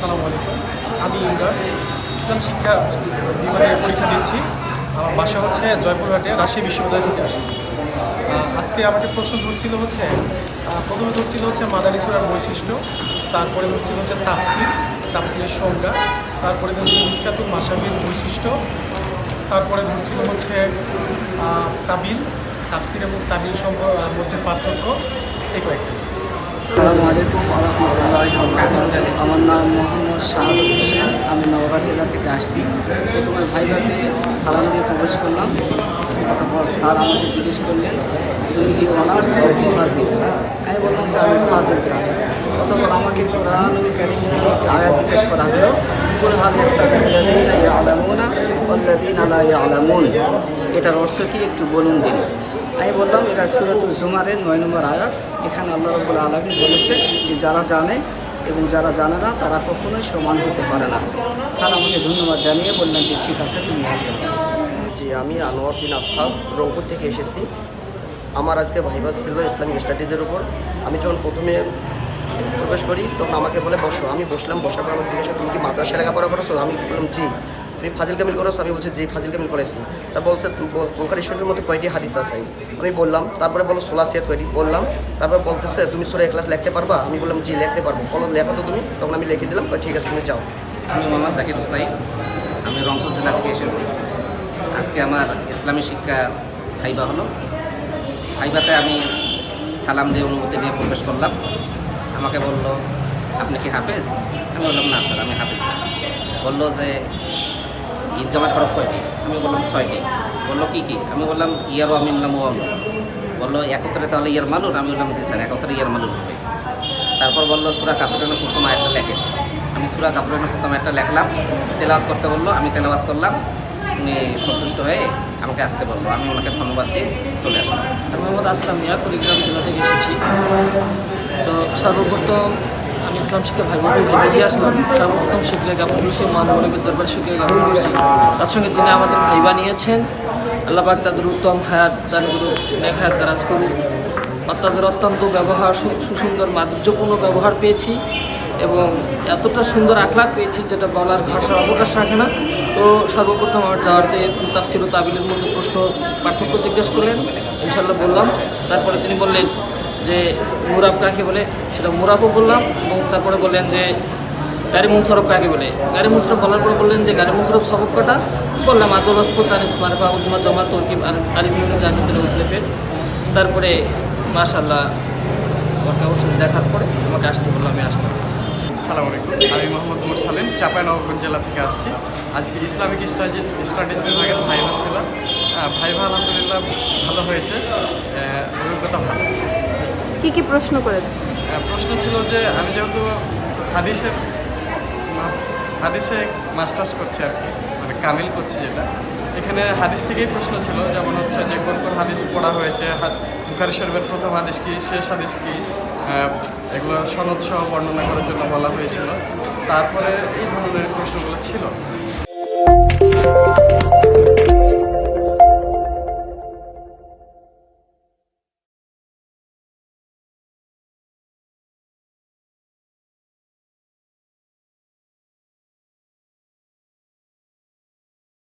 আসসালামু আলাইকুম। আমি ইমরান ইসলাম শিক্ষা বিভাগে পরীক্ষা দিচ্ছি। আমার বাসা হচ্ছে জয়পুরহাটে রাজশাহী বিশ্ববিদ্যালয় থেকে আসছি। আজকে আমাকে প্রশ্ন ধরছিল হচ্ছে প্রথমে ধরছিল হচ্ছে মাদানী সুরার বৈশিষ্ট্য, তারপরে ধরছিল হচ্ছে তাফসির, তাফসিরের সংজ্ঞা, তারপরে ধরছিল ইসকাতুল মাসাবির বৈশিষ্ট্য, তারপরে ধরছিল হচ্ছে তাবিল, তাফসির এবং তাবিল মধ্যে পার্থক্য, এই কয়েকটা। আসসালামু আলাইকুম রহমতুল্লাহ আমার নাম মোহাম্মদ শাহাদুল হোসেন আমি নওগাঁ জেলা থেকে আসছি। প্রথমে ভাইভাতে সালাম দিয়ে প্রবেশ করলাম। অতপর স্যার আমাকে জিজ্ঞেস করলেন তুমি কি অনার্স নাকি ফাজিল আমি বললাম যে আমি ফাজিল স্যার। অতপর আমাকে কোরআন কারিম থেকে একটা জিজ্ঞেস করা হলো কুরহাল ইসলামিন আলামুনা অল্লাদিন আলা আলামুন এটার অর্থ কি? একটু বলুন দিন আমি বললাম, এটা সুরাতুল জুমারের নয় নম্বর আয়াত। এখানে আল্লাহ রবুল আলমী বলেছে যে, যারা জানে এবং যারা জানে না, তারা কখনোই সমান হতে পারে না। স্যার, আমাকে ধন্যবাদ জানিয়ে বললেন যে, ঠিক আছে, তুমি আসতে পারো। জি, আমি আনোয়ার বিন আসহাব, রংপুর থেকে এসেছি। আমার আজকে ভাইবা ছিল ইসলামিক স্টাডিজের উপর। আমি যখন প্রথমে প্রবেশ করি, তখন আমাকে বলে, বসো। আমি বসলাম, বসার পর আমাকে জিজ্ঞাসা, তুমি কি মাদ্রাসা লেখাপড়া করেছ? আমি বললাম, জি। তুমি ফাজিল কামিল করো আমি বলছি, জি, ফাজিল কামিল করেছি। তা বলছে বোখারি শরীফের মধ্যে কয়টি হাদিস আছে? আমি বললাম, তারপরে বলো সোলা সিয়াত কয়টি? বললাম, তারপরে বলতেছে, তুমি সোলা ক্লাস লিখতে পারবা? আমি বললাম, জি, লিখতে পারব। বলো, লেখো তো তুমি। তখন আমি লিখে দিলাম ঠিক আছে, তুমি যাও। আমি মোহাম্মদ জাকির হুসাইন। আমি রংপুর জেলা থেকে এসেছি। আজকে আমার ইসলামী শিক্ষা হাইবা হলো। হাইবাতে আমি সালাম দিয়ে অনুমতি নিয়ে প্রবেশ করলাম। আমাকে বলল, আপনি কি হাফেজ? আমি বললাম, না, স্যার, আমি হাফেজ না। বলল যে ঈদগামের হরফ কয়টি? আমি বললাম ছয়টি। বলল কি কি? আমি বললাম ইয়ারও আমি বললাম ও বলল, একত্রে তাহলে ইয়ার মালুন? আমি বললাম, জি স্যার, একত্রে ইয়ার মালুন হবে। তারপর বলল, সুরা কাপুরের প্রথম আয়টা লেখে। আমি সুরা কাপুরের প্রথম একটা লেখলাম, তেলাওয়াত করতে বলল, আমি তেলাওয়াত করলাম, উনি সন্তুষ্ট হয়ে আমাকে আসতে বলল। আমি ওনাকে ধন্যবাদ দিয়ে চলে আসলাম। মোহাম্মদ আসলাম মিয়া, কুড়িগ্রাম জেলা থেকে এসেছি। তো সর্বপ্রথম আমি ইসলাম শিক্ষা ভাই বোন দিয়ে আসলাম সর্বপ্রথম শুক্রিয়া জ্ঞাপন করছি মহানগরীর দরবারে শুক্রিয়া জ্ঞাপন করছি। তার সঙ্গে যিনি আমাদের ভাই বানিয়েছেন, আল্লাহ পাক তাদের উত্তম হায়াত দান করুক, নেক হায়াত দারাজ আর তাদের অত্যন্ত ব্যবহার সুসুন্দর, মাধুর্যপূর্ণ ব্যবহার পেয়েছি এবং এতটা সুন্দর আখলাক পেয়েছি যেটা বলার ভাষার অবকাশ রাখে না। তো সর্বপ্রথম আমার যাওয়াতে তাফসির ও তাবিলের মধ্যে প্রশ্ন, পার্থক্য জিজ্ঞেস করলেন ইনশাল্লাহ বললাম। তারপরে তিনি বললেন যে মুরাব কাকে বলে সেটা মুরাবও বললাম এবং তারপরে বললেন যে গাড়ি মুনসরফ কাকে বলে। গাড়ি মুনসরফ বলার পর বললেন যে গাড়ি মুনসরফ সবক কটা? বললাম আদুল আসফর তানিস মারফা উদ্মা জমা তরকিব আলিমিন জাহিদুল উজলেফের তারপরে মাশাল্লাহ আমার দেখার পরে আমাকে আসতে বলল, আমি আসলাম। সালাম আলাইকুম, আমি মোহাম্মদ মুরসালিম চাঁপাইনবাবগঞ্জ জেলা থেকে আসছি। আজকে ইসলামিক স্টাডি স্টাডিজ বিভাগের ভাইভা ছিল ভাইভা আলহামদুলিল্লাহ ভালো হয়েছে অভিজ্ঞতা ভালো। কি কি প্রশ্ন করেছে? প্রশ্ন ছিল যে আমি যেহেতু হাদিসের হাদিসে মাস্টার্স করছি আর কি মানে কামিল করছি যেটা, এখানে হাদিস থেকেই প্রশ্ন ছিল, যেমন হচ্ছে যে কোন কোন হাদিস পড়া হয়েছে বুখারী শরীফের প্রথম হাদিস কি, শেষ হাদিস কি এগুলো সনদ সহ বর্ণনা করার জন্য বলা হয়েছিল। তারপরে এই ধরনের প্রশ্নগুলো ছিল।